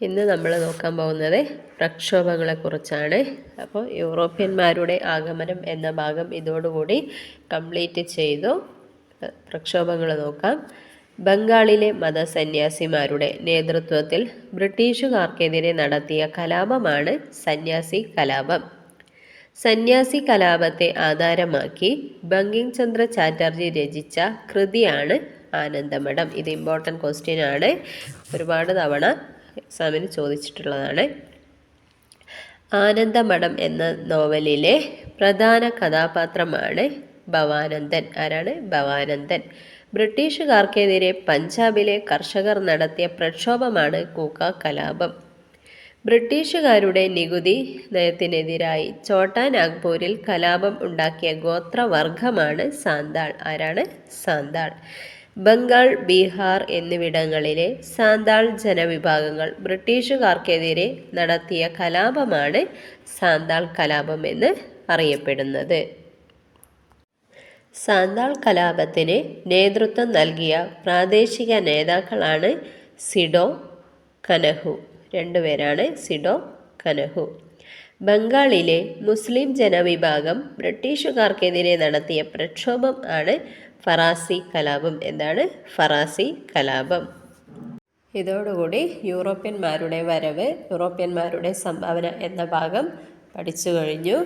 ഇന്ന് നമ്മൾ നോക്കാൻ പോകുന്നത് പ്രക്ഷോഭങ്ങളെക്കുറിച്ചാണ് അപ്പോൾ യൂറോപ്യന്മാരുടെ ആഗമനം എന്ന ഭാഗം ഇതോടുകൂടി കംപ്ലീറ്റ് ചെയ്തു. പ്രക്ഷോഭങ്ങൾ നോക്കാം. ബംഗാളിലെ മതസന്യാസിമാരുടെ നേതൃത്വത്തിൽ ബ്രിട്ടീഷുകാർക്കെതിരെ നടത്തിയ കലാപമാണ് സന്യാസി കലാപം. സന്യാസി കലാപത്തെ ആധാരമാക്കി ബങ്കിങ് ചന്ദ്ര ചാറ്റർജി രചിച്ച കൃതിയാണ് ആനന്ദമഠം. ഇത് ഇമ്പോർട്ടന്റ് ക്വസ്റ്റ്യൻ ആണ്. ഒരുപാട് തവണ എക്സാമിന് ചോദിച്ചിട്ടുള്ളതാണ്. ആനന്ദമഠം എന്ന നോവലിലെ പ്രധാന കഥാപാത്രമാണ് ഭവാനന്ദൻ. ആരാണ്? ഭവാനന്ദൻ. ബ്രിട്ടീഷുകാർക്കെതിരെ പഞ്ചാബിലെ കർഷകർ നടത്തിയ പ്രക്ഷോഭമാണ് കൂക്ക കലാപം. ബ്രിട്ടീഷുകാരുടെ നികുതി നയത്തിനെതിരായി ചോട്ടാ നാഗ്പൂരിൽ കലാപം ഉണ്ടാക്കിയ ഗോത്രവർഗമാണ് സാന്താൾ. ആരാണ്? സാന്താൾ. ബംഗാൾ ബീഹാർ എന്നിവിടങ്ങളിലെ സാന്താൾ ജനവിഭാഗങ്ങൾ ബ്രിട്ടീഷുകാർക്കെതിരെ നടത്തിയ കലാപമാണ് സാന്താൾ കലാപം എന്ന് അറിയപ്പെടുന്നത്. സാന്താൾ കലാപത്തിന് നേതൃത്വം നൽകിയ പ്രാദേശിക നേതാക്കളാണ് സിഡോ കനഹു. രണ്ടുപേരാണ് സിഡോ കനഹു. ബംഗാളിലെ മുസ്ലിം ജനവിഭാഗം ബ്രിട്ടീഷുകാർക്കെതിരെ നടത്തിയ പ്രക്ഷോഭം ആണ് ഫറാസി കലാപം എന്താണ് ഫറാസി കലാപം. ഇതോടുകൂടി യൂറോപ്യന്മാരുടെ വരവ് യൂറോപ്യന്മാരുടെ സംഭാവന എന്ന ഭാഗം പഠിച്ചു കഴിഞ്ഞു.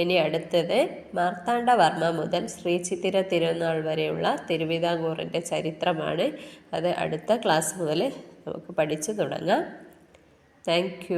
ഇനി അടുത്തത് മാർത്താണ്ഡവർമ്മ മുതൽ ശ്രീ ചിത്തിര തിരുനാൾ വരെയുള്ള തിരുവിതാംകൂറിന്റെ ചരിത്രമാണ്. അത് അടുത്ത ക്ലാസ് മുതൽ നമുക്ക് പഠിച്ചു തുടങ്ങാം. താങ്ക്